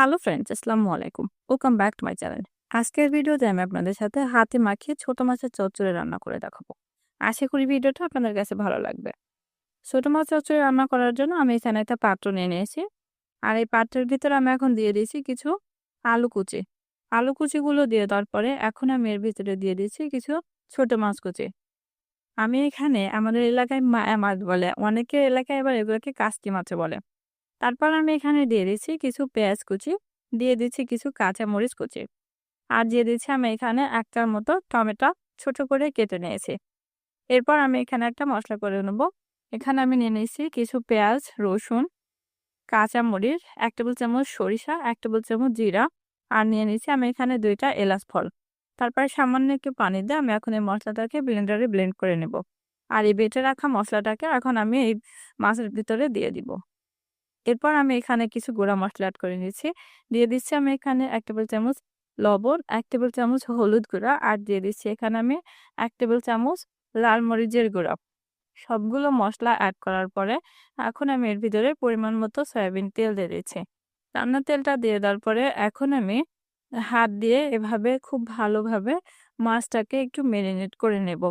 Hello friends আসসালামু আলাইকুম welcome back to my channel আজকের ভিডিওতে আমি আপনাদের সাথে হাতে মাখিয়ে ছোট মাছের চচ্চড়ি রান্না করে দেখাবো। আশা করি ভিডিওটা আপনাদের কাছে ভালো লাগবে। ছোট মাছ চচ্চড়ি রান্না করার জন্য আমি এখানে একটা পাত্র নিয়ে নিয়েছি। আর এই পাত্রের ভিতরে আমি এখন দিয়ে দিয়েছি কিছু আলু কুচি। আলু কুচিগুলো দিয়ে দেওয়ার পরে এখন আমি এর ভিতরে দিয়ে দিয়েছি কিছু ছোট মাছ কুচি। আমি এখানে আমাদের এলাকায় মায়া মাছ বলে, অনেকের এলাকায় এবার এগুলোকে কাস্তি মাছ বলে। তারপর আমি এখানে দিয়ে দিচ্ছি কিছু পেঁয়াজ কুচি, দিয়ে দিচ্ছি কিছু কাঁচা মরিচ কুচি। আর দিয়ে দিচ্ছি আমি এখানে একটার মতো টমেটো ছোট করে কেটে নিয়েছি। এরপর আমি এখানে একটা মশলা করে নেব। এখানে আমি নিয়ে নিয়েছি কিছু পেঁয়াজ, রসুন কাঁচা মরিচ এক টেবিল চামচ সরিষা, এক টেবিল চামচ জিরা, আর নিয়ে নিয়েছি আমি এখানে দুইটা এলাচ ফল। তারপরে সামান্য একটু পানি দিয়ে আমি এখন এই মশলাটাকে ব্লেন্ডারে ব্লেন্ড করে নেব। আর এই বেটে রাখা মশলাটাকে এখন আমি এই মাছের ভিতরে দিয়ে দিব। এরপর আমি এখানে কিছু গুঁড়া মশলা অ্যাড করে নিয়েছি। দিয়ে দিচ্ছি আমি এখানে এক টেবিল চামচ লবণ, এক টেবিল চামচ হলুদ গুঁড়া আর দিয়ে দিচ্ছি এখানে আমি এক টেবিল চামচ লাল মরিচের গুঁড়া। সবগুলো মশলা অ্যাড করার পরে এখন আমি এর ভিতরে পরিমাণ মতো সয়াবিন তেল দিয়ে দিচ্ছি। রান্নার তেলটা দিয়ে দেওয়ার পরে এখন আমি হাত দিয়ে এভাবে খুব ভালোভাবে মাছটাকে একটু ম্যারিনেট করে নেব।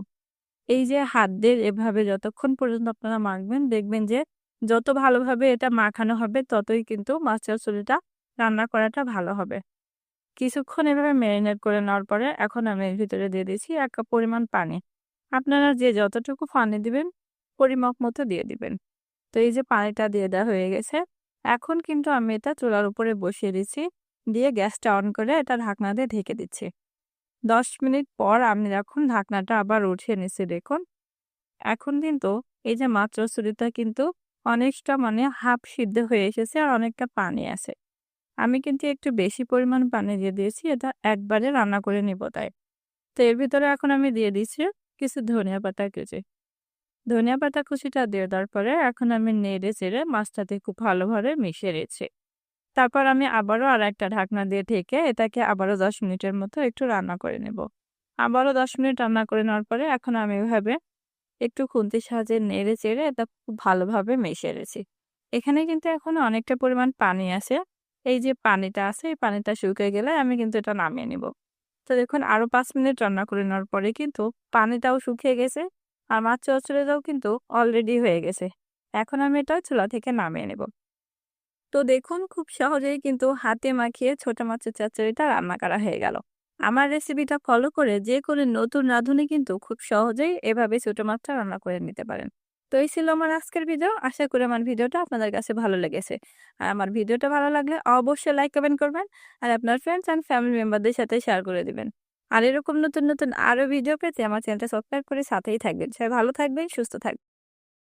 এই যে হাত দিয়ে এভাবে যতক্ষণ পর্যন্ত আপনারা মাখবেন দেখবেন যে যত ভালোভাবে এটা মাখানো হবে, ততই কিন্তু মাছ চচ্চড়িটা রান্না করাটা ভালো হবে। কিছুক্ষণ এভাবে ম্যারিনেট করে নেওয়ার পরে এখন আমি এর ভিতরে দিয়ে দিচ্ছি এক কাপ পরিমাণ পানি। আপনারা যে যতটুকু পানি দিবেন, পরিমাপ মতো দিয়ে দিবেন। তো এই যে পানিটা দিয়ে দেওয়া হয়ে গেছে, এখন কিন্তু আমি এটা চুলার উপরে বসিয়ে দিচ্ছি, দিয়ে গ্যাসটা অন করে এটা ঢাকনা দিয়ে ঢেকে দিচ্ছি। দশ মিনিট পর আমি এখন ঢাকনাটা আবার উঠিয়ে নিচ্ছি, দেখুন। এখন কিন্তু এই যে মাছ চচ্চড়িটা কিন্তু অনেকটা মানে হাফ সিদ্ধ হয়ে এসেছে আর অনেকটা পানি আছে। আমি কিন্তু একটু বেশি পরিমাণ পানি দিয়ে দিয়েছি, এটা একবারে রান্না করে নিব তাই। তো এর ভিতরে এখন আমি দিয়ে দিচ্ছি কিছু ধনিয়া পাতা কুচি। ধনিয়া পাতা কুচিটা দিয়ে দেওয়ার পরে এখন আমি নেড়ে চেড়ে মাছটাতে খুব ভালোভাবে মিশিয়ে রেছি তারপর আমি আবারও আর একটা ঢাকনা দিয়ে ঢেকে এটাকে আবারও দশ মিনিটের মতো একটু রান্না করে নেব। আবারও দশ মিনিট রান্না করে নেওয়ার পরে এখন আমি এভাবে একটু খুন্তির সাহায্যে নেড়ে চেড়ে এটা খুব ভালোভাবে মিশিয়ে রেছি এখানে কিন্তু এখন অনেকটা পরিমাণ পানি আছে। এই যে পানিটা আছে, এই পানিটা শুকিয়ে গেলে আমি কিন্তু এটা নামিয়ে নিব। তো দেখুন, আরও পাঁচ মিনিট রান্না করে নেওয়ার পরে কিন্তু পানিটাও শুকিয়ে গেছে আর মাছ চচ্চড়িটাও কিন্তু অলরেডি হয়ে গেছে। এখন আমি এটা চুলা থেকে নামিয়ে নেব। তো দেখুন, খুব সহজেই কিন্তু হাতে মাখিয়ে ছোট মাছের চচ্চড়িটা রান্না করা হয়ে গেল। আমার রেসিপিটা ফলো করে যে কোনো নতুন রাঁধুনি কিন্তু খুব সহজেই এভাবে ছোট মাছটা রান্না করে নিতে পারেন। তো এই ছিল আমার আজকের ভিডিও আশা করি আমার ভিডিওটা আপনাদের কাছে ভালো লেগেছে। আর আমার ভিডিওটা ভালো লাগলে অবশ্যই লাইক কমেন্ট করবেন আর আপনার ফ্রেন্ডস অ্যান্ড ফ্যামিলি মেম্বারদের সাথে শেয়ার করে দিবেন। আর এরকম নতুন নতুন আরও ভিডিও পেতে আমার চ্যানেলটা সাবস্ক্রাইব করে সাথেই থাকবেন। সবাই ভালো থাকবেন, সুস্থ থাকবেন।